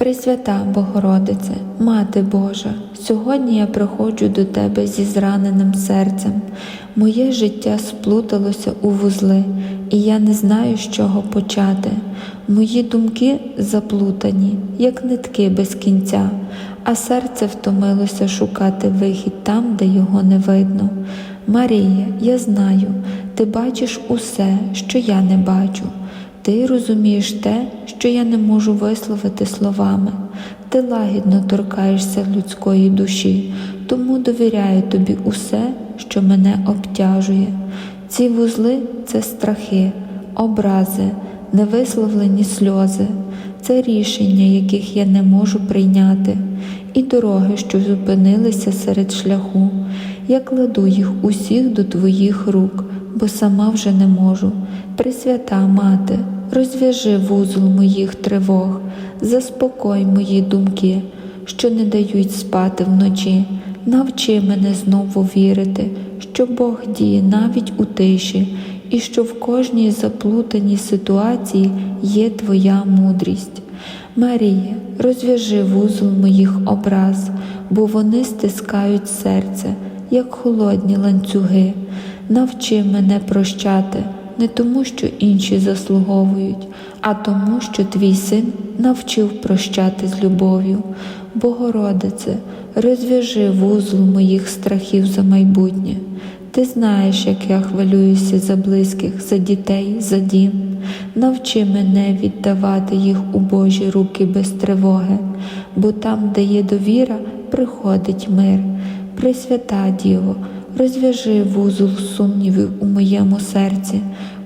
Пресвята Богородице, Мати Божа, сьогодні я приходжу до Тебе зі зраненим серцем. Моє життя сплуталося у вузли, і я не знаю, з чого почати. Мої думки заплутані, як нитки без кінця, а серце втомилося шукати вихід там, де його не видно. Марія, я знаю, ти бачиш усе, що я не бачу. Ти розумієш те, що я не можу висловити словами. Ти лагідно торкаєшся людської душі, тому довіряю тобі усе, що мене обтяжує. Ці вузли це страхи, образи, невисловлені сльози, це рішення, яких я не можу прийняти, і дороги, що зупинилися серед шляху. Я кладу їх усіх до твоїх рук, бо сама вже не можу. Пресвята мати, розв'яжи вузол моїх тривог, заспокой мої думки, що не дають спати вночі. Навчи мене знову вірити, що Бог діє навіть у тиші, і що в кожній заплутаній ситуації є Твоя мудрість. Марія, розв'яжи вузол моїх образ, бо вони стискають серце, як холодні ланцюги. Навчи мене прощати не тому, що інші заслуговують, а тому, що твій син навчив прощати з любов'ю. Богородице, розв'яжи вузол моїх страхів за майбутнє. Ти знаєш, як я хвилююся за близьких, за дітей, за дім. Навчи мене віддавати їх у Божі руки без тривоги, бо там, де є довіра, приходить мир. Пресвята Діво, розв'яжи вузол сумнівів у моєму серці,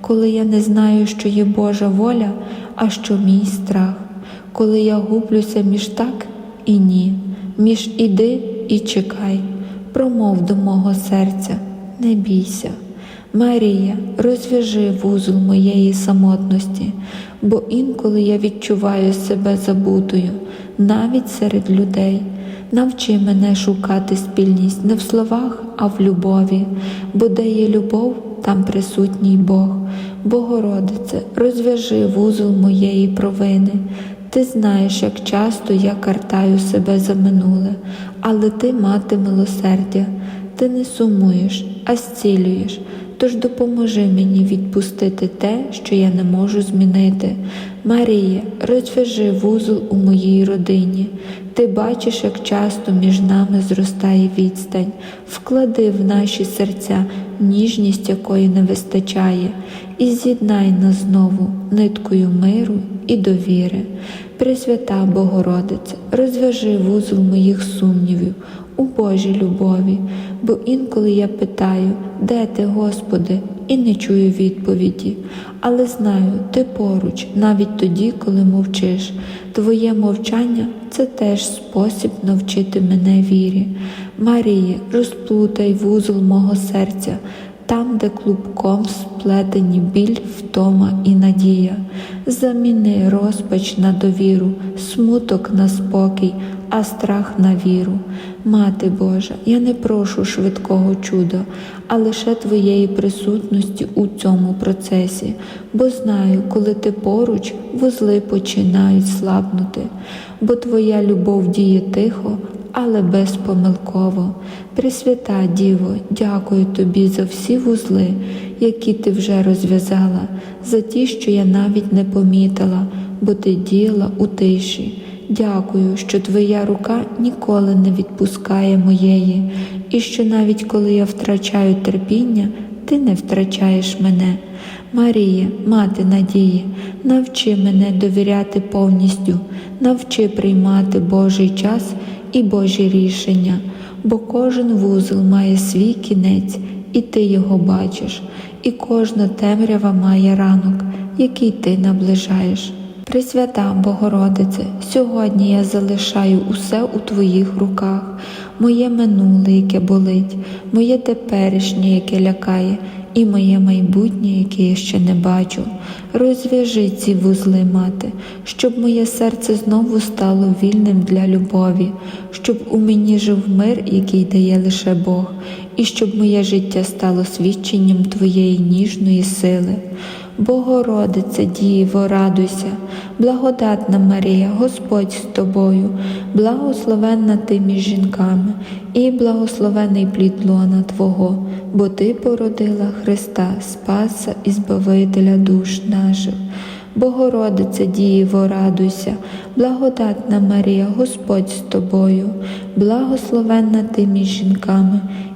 коли я не знаю, що є Божа воля, а що мій страх, коли я гублюся між так і ні, між іди і чекай, промов до мого серця, не бійся. Марія, розв'яжи вузол моєї самотності, бо інколи я відчуваю себе забутою, навіть серед людей. Навчи мене шукати спільність не в словах, а в любові, бо де є любов, там присутній Бог. Богородице, розв'яжи вузол моєї провини. Ти знаєш, як часто я картаю себе за минуле, але ти мати милосердя, ти не сумуєш, а зцілюєш. Тож допоможи мені відпустити те, що я не можу змінити. Марія, розв'яжи вузол у моїй родині. Ти бачиш, як часто між нами зростає відстань, вклади в наші серця ніжність, якої не вистачає, і з'єднай нас знову ниткою миру і довіри. Пресвята Богородице, розв'яжи вузол моїх сумнівів у Божій любові, бо інколи я питаю, де ти, Господи, і не чую відповіді, але знаю, ти поруч, навіть тоді, коли мовчиш. Твоє мовчання це теж спосіб навчити мене вірі. Марія, розплутай вузол мого серця. Там, де клубком сплетені біль, втома і надія, заміни розпач на довіру, смуток на спокій, а страх на віру. Мати Божа, я не прошу швидкого чуда, а лише Твоєї присутності у цьому процесі, бо знаю, коли ти поруч, вузли починають слабнути, бо Твоя любов діє тихо. Але безпомилково, Пресвята Діво, дякую тобі за всі вузли, які ти вже розв'язала, за ті, що я навіть не помітила, бо ти діяла у тиші. Дякую, що твоя рука ніколи не відпускає моєї, і що навіть коли я втрачаю терпіння, ти не втрачаєш мене. Марія, мати надії, навчи мене довіряти повністю, навчи приймати Божий час і Божі рішення, бо кожен вузол має свій кінець, і ти його бачиш, і кожна темрява має ранок, який ти наближаєш. Пресвята Богородице, сьогодні я залишаю усе у Твоїх руках, моє минуле, яке болить, моє теперішнє, яке лякає, і моє майбутнє, яке я ще не бачу. Розв'яжи ці вузли, мати, щоб моє серце знову стало вільним для любові, щоб у мені жив мир, який дає лише Бог, і щоб моє життя стало свідченням Твоєї ніжної сили. Богородице Діво, радуйся, благодатна Марія, Господь з тобою, благословенна ти між жінками, і благословений плід лона Твого, бо Ти породила Христа, Спаса і Збавителя душ наших. Богородице Діво, радуйся, благодатна Марія, Господь з тобою, благословенна ти між жінками,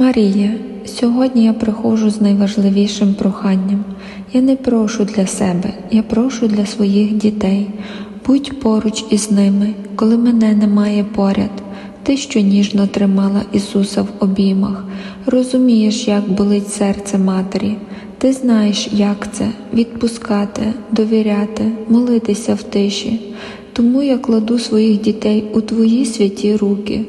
Марія, сьогодні я приходжу з найважливішим проханням. Я не прошу для себе, я прошу для своїх дітей. Будь поруч із ними, коли мене немає поряд. Ти, що ніжно тримала Ісуса в обіймах, розумієш, як болить серце матері. Ти знаєш, як це відпускати, довіряти, молитися в тиші. Тому я кладу своїх дітей у твої святі руки,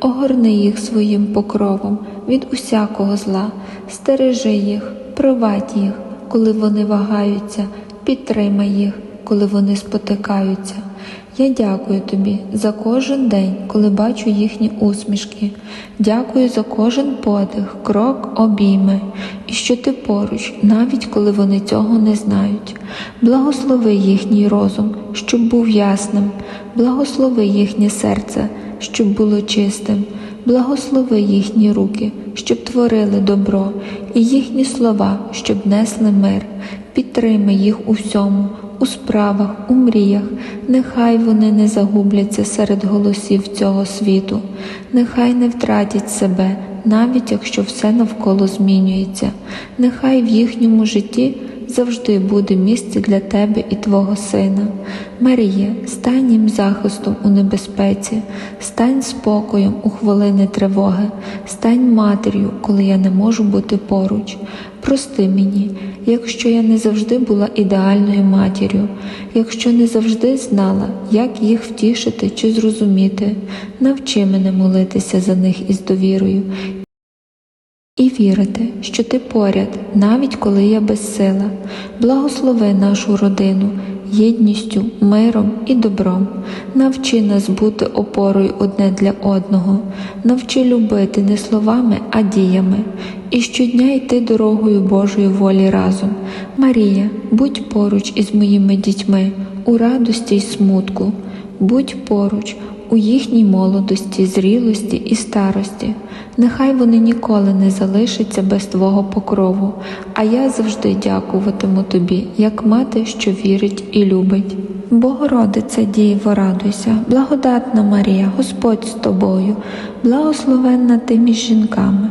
огорни їх своїм покровом від усякого зла, стережи їх, провадь їх, коли вони вагаються, підтримай їх, коли вони спотикаються. Я дякую тобі за кожен день, коли бачу їхні усмішки. Дякую за кожен подих, крок, обійми, і що ти поруч, навіть коли вони цього не знають. Благослови їхній розум, щоб був ясним, благослови їхнє серце, щоб було чистим, благослови їхні руки, щоб творили добро, і їхні слова, щоб несли мир. Підтримай їх у всьому, у справах, у мріях, нехай вони не загубляться серед голосів цього світу, нехай не втратять себе, навіть якщо все навколо змінюється, нехай в їхньому житті завжди буде місце для тебе і Твого Сина. Марія, стань їм захистом у небезпеці, стань спокоєм у хвилини тривоги, стань матір'ю, коли я не можу бути поруч. Прости мені, якщо я не завжди була ідеальною матір'ю, якщо не завжди знала, як їх втішити чи зрозуміти, навчи мене молитися за них із довірою і вірити, що ти поряд, навіть коли я безсила. Благослови нашу родину єдністю, миром і добром. Навчи нас бути опорою одне для одного, навчи любити не словами, а діями, і щодня йти дорогою Божої волі разом. Марія, будь поруч із моїми дітьми у радості й смутку, будь поруч у їхній молодості, зрілості і старості. Нехай вони ніколи не залишаться без Твого покрову, а я завжди дякуватиму Тобі, як мати, що вірить і любить. Богородице Діво, радуйся, благодатна Марія, Господь з тобою, благословенна ти між жінками,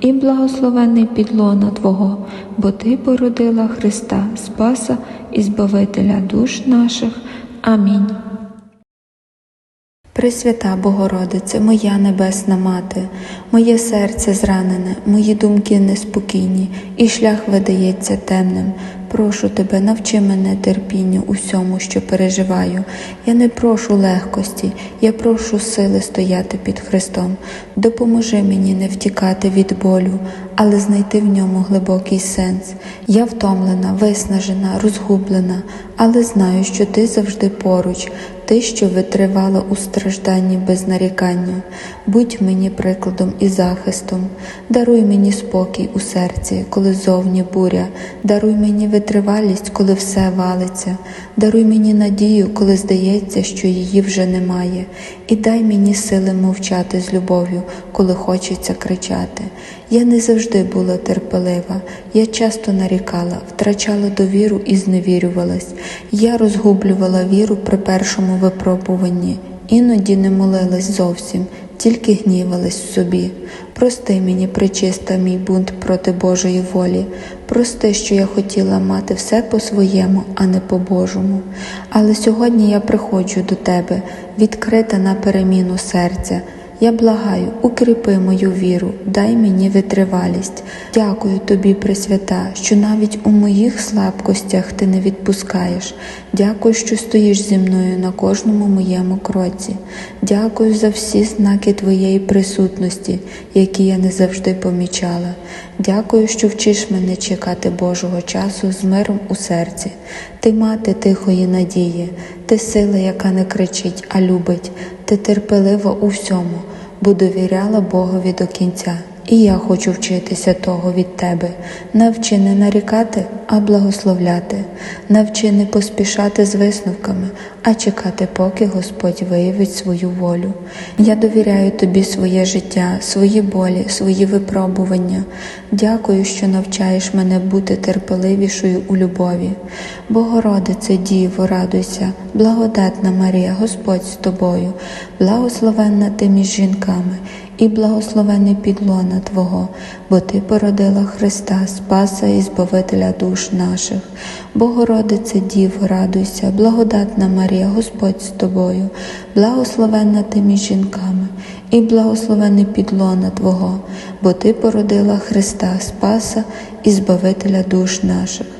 і благословений підлона Твого, бо Ти породила Христа, Спаса і Збавителя душ наших. Амінь. Пресвята Богородице, моя небесна мати, моє серце зранене, мої думки неспокійні, і шлях видається темним. Прошу тебе, навчи мене терпінню усьому, що переживаю. Я не прошу легкості, я прошу сили стояти під Христом. Допоможи мені не втікати від болю, але знайти в ньому глибокий сенс. Я втомлена, виснажена, розгублена, але знаю, що ти завжди поруч. Ти, що витривала у стражданні без нарікання, будь мені прикладом і захистом, даруй мені спокій у серці, коли зовні буря, даруй мені витривалість, коли все валиться, даруй мені надію, коли здається, що її вже немає, і дай мені сили мовчати з любов'ю, коли хочеться кричати. Я не завжди була терпелива, я часто нарікала, втрачала довіру і зневірювалась. Я розгублювала віру при першому випробуванні, іноді не молилась зовсім, тільки гнівалась в собі. Прости мені, причиста, мій бунт проти Божої волі. Прости, що я хотіла мати все по-своєму, а не по-божому. Але сьогодні я приходжу до тебе, відкрита на переміну серця. Я благаю, укріпи мою віру, дай мені витривалість. Дякую тобі, Пресвята, що навіть у моїх слабкостях ти не відпускаєш. Дякую, що стоїш зі мною на кожному моєму кроці. Дякую за всі знаки твоєї присутності, які я не завжди помічала. Дякую, що вчиш мене чекати Божого часу з миром у серці. Ти мати тихої надії, ти сила, яка не кричить, а любить, ти терпелива у всьому, бо довіряла Богові до кінця. І я хочу вчитися того від тебе. Навчи не нарікати, а благословляти. Навчи не поспішати з висновками, а чекати, поки Господь виявить свою волю. Я довіряю тобі своє життя, свої болі, свої випробування. Дякую, що навчаєш мене бути терпеливішою у любові. Богородице, Діво, радуйся, благодатна Марія, Господь з тобою, благословенна ти між жінками і благословений підлона Твого, бо Ти породила Христа, Спаса і Збавителя душ наших. Богородице, Діво, радуйся, благодатна Марія, Господь з тобою, благословенна ти між жінками, і благословений підлона Твого, бо Ти породила Христа, Спаса і Збавителя душ наших.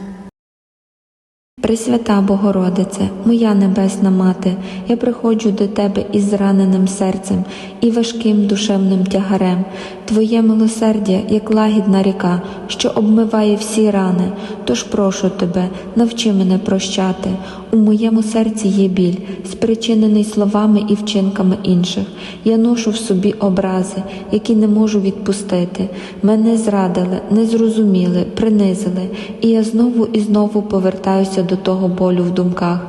Пресвята Богородице, моя небесна мати, я приходжу до тебе із зраненим серцем і важким душевним тягарем. Твоє милосердя, як лагідна ріка, що обмиває всі рани. Тож прошу тебе, навчи мене прощати. У моєму серці є біль, спричинений словами і вчинками інших. Я ношу в собі образи, які не можу відпустити. Мене зрадили, не зрозуміли, принизили, і я знову і знову повертаюся до того болю в думках.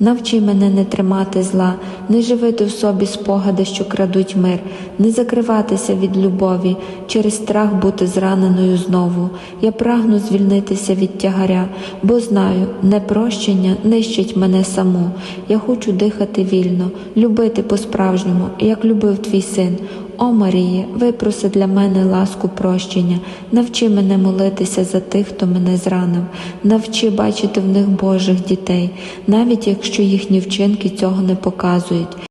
Навчи мене не тримати зла, не живити в собі спогади, що крадуть мир, не закриватися від любові, через страх бути зраненою знову. Я прагну звільнитися від тягаря, бо знаю, непрощення нищить мене саму. Я хочу дихати вільно, любити по-справжньому, як любив твій син. О Марії, випроси для мене ласку прощення, навчи мене молитися за тих, хто мене зранив, навчи бачити в них Божих дітей, навіть якщо їхні вчинки цього не показують.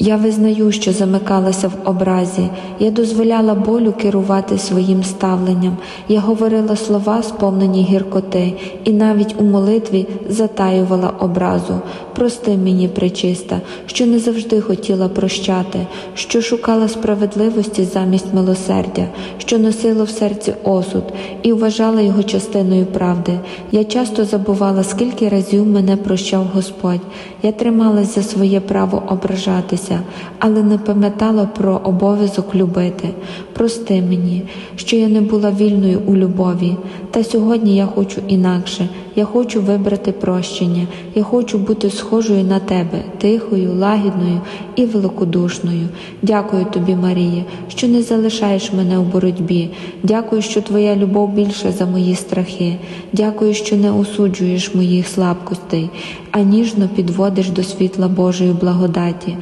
Я визнаю, що замикалася в образі, я дозволяла болю керувати своїм ставленням, я говорила слова, сповнені гіркоти, і навіть у молитві затаювала образу. Прости мені, пречиста, що не завжди хотіла прощати, що шукала справедливості замість милосердя, що носила в серці осуд і вважала його частиною правди. Я часто забувала, скільки разів мене прощав Господь. Я трималась за своє право ображатися, але не пам'ятала про обов'язок любити. Прости мені, що я не була вільною у любові. Та сьогодні я хочу інакше. Я хочу вибрати прощення, я хочу бути схожою на тебе, тихою, лагідною і великодушною. Дякую тобі, Марія, що не залишаєш мене у боротьбі. Дякую, що твоя любов більша за мої страхи. Дякую, що не осуджуєш моїх слабкостей, а ніжно підводиш до світла Божої благодаті.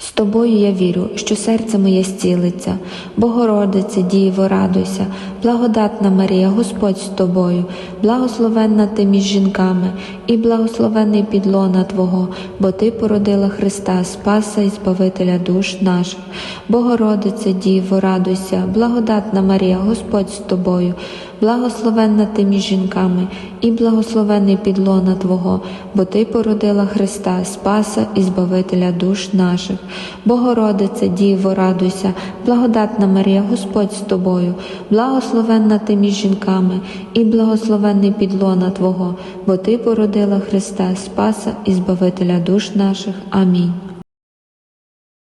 З тобою я вірю, що серце моє зцілиться, Богородице, Діво, радуйся, благодатна Марія, Господь з тобою, благословенна ти між жінками, і благословений підлона Твого, бо Ти породила Христа, Спаса і Збавителя душ наших. Богородице, Діво, радуйся, благодатна Марія, Господь з тобою, благословенна ти між жінками, і благословений підлона Твого, бо Ти породила Христа, Спаса і Збавителя душ наших. Богородице, Діво, радуйся, благодатна Марія, Господь з тобою, благословенна ти між жінками, і благословенний підлона Твого, бо Ти породила Христа, Спаса і Збавителя душ наших. Амінь.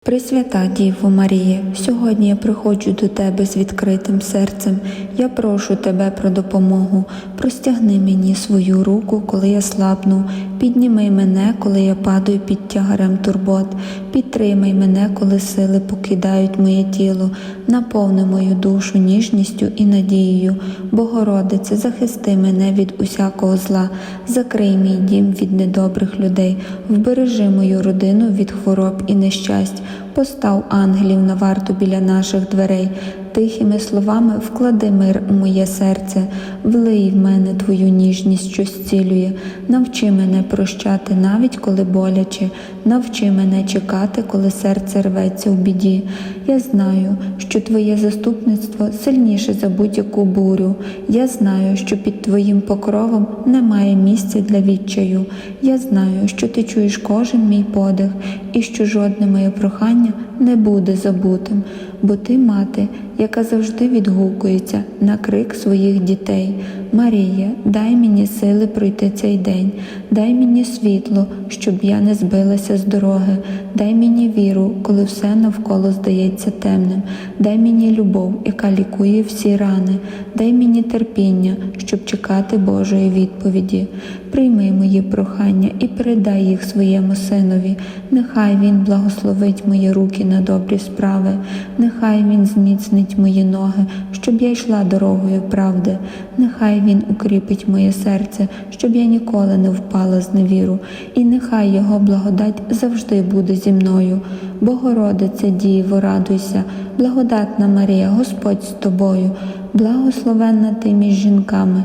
Пресвята Діво Марія, сьогодні я приходжу до Тебе з відкритим серцем. Я прошу Тебе про допомогу. Простягни мені свою руку, коли я слабну. Підніми мене, коли я падаю під тягарем турбот. Підтримай мене, коли сили покидають моє тіло. Наповни мою душу ніжністю і надією. Богородице, захисти мене від усякого зла. Закрий мій дім від недобрих людей. Вбережи мою родину від хвороб і нещасть. Постав ангелів на варту біля наших дверей, тихими словами вклади мир у моє серце, влий в мене твою ніжність, що зцілює, навчи мене прощати, навіть коли боляче, навчи мене чекати, коли серце рветься в біді. Я знаю, що твоє заступництво сильніше за будь-яку бурю. Я знаю, що під твоїм покровом немає місця для відчаю. Я знаю, що ти чуєш кожен мій подих, і що жодне моє прохання не буде забутим, бо ти мати, яка завжди відгукується на крик своїх дітей. Марія, дай мені сили пройти цей день, дай мені світло, щоб я не збилася з дороги, дай мені віру, коли все навколо здається темним, дай мені любов, яка лікує всі рани, дай мені терпіння, щоб чекати Божої відповіді. Прийми мої прохання і передай їх своєму синові. Нехай він благословить мої руки на добрі справи, нехай він зміцнить мої ноги, щоб я йшла дорогою правди. Нехай він укріпить моє серце, щоб я ніколи не впала з невіру, і нехай його благодать завжди буде зі мною. Богородице Діво, радуйся, благодатна Марія, Господь з тобою, благословенна ти між жінками.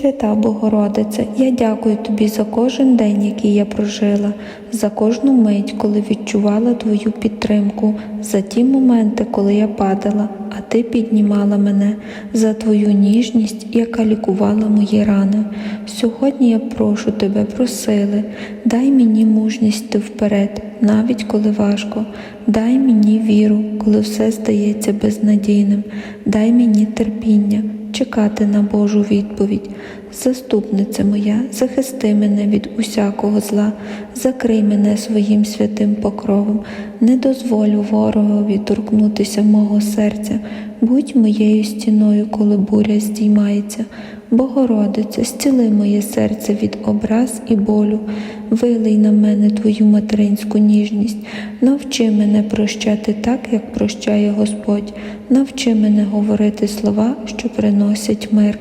Свята Богородице, я дякую Тобі за кожен день, який я прожила, за кожну мить, коли відчувала Твою підтримку, за ті моменти, коли я падала, а Ти піднімала мене, за Твою ніжність, яка лікувала мої рани. Сьогодні я прошу Тебе про сили, дай мені мужність йти вперед, навіть коли важко. Дай мені віру, коли все здається безнадійним, дай мені терпіння чекати на Божу відповідь. Заступниця моя, захисти мене від усякого зла, закрий мене своїм святим покровом, не дозволю ворогові торкнутися мого серця, будь моєю стіною, коли буря здіймається. Богородице, зціли моє серце від образ і болю, вилий на мене твою материнську ніжність, навчи мене прощати так, як прощає Господь, навчи мене говорити слова, що приносять мир.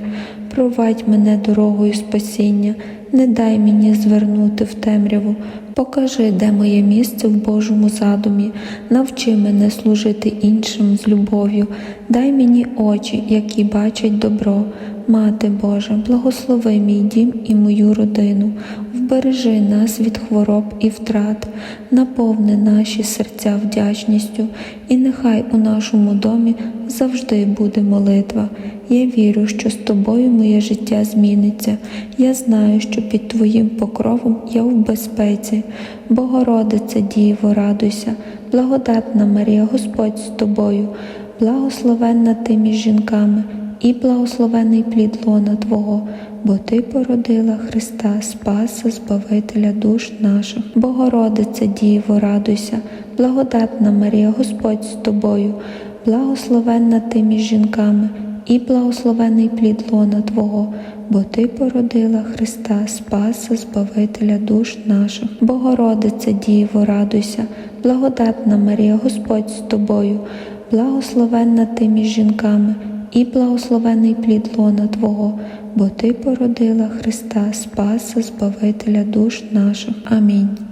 Провадь мене дорогою спасіння, не дай мені звернути в темряву, покажи, де моє місце в Божому задумі, навчи мене служити іншим з любов'ю, дай мені очі, які бачать добро. Мати Божа, благослови мій дім і мою родину, вбережи нас від хвороб і втрат, наповни наші серця вдячністю, і нехай у нашому домі завжди буде молитва. Я вірю, що з тобою моє життя зміниться. Я знаю, що під Твоїм покровом я в безпеці. Богородице Діво, радуйся, благодатна Марія, Господь з тобою, благословенна ти між жінками і благословений плід лона Твого, бо Ти породила Христа, Спаса, Збавителя душ наших. Богородице Діво, радуйся, благодатна Марія, Господь з тобою, благословенна ти між жінками, і благословений плід лона Твого, бо Ти породила Христа, Спаса, Збавителя душ наших. Богородице Діво, радуйся, благодатна Марія, Господь з тобою, благословенна ти між жінками і благословений плід лона Твого, бо Ти породила Христа, Спаса, Збавителя душ наших. Амінь.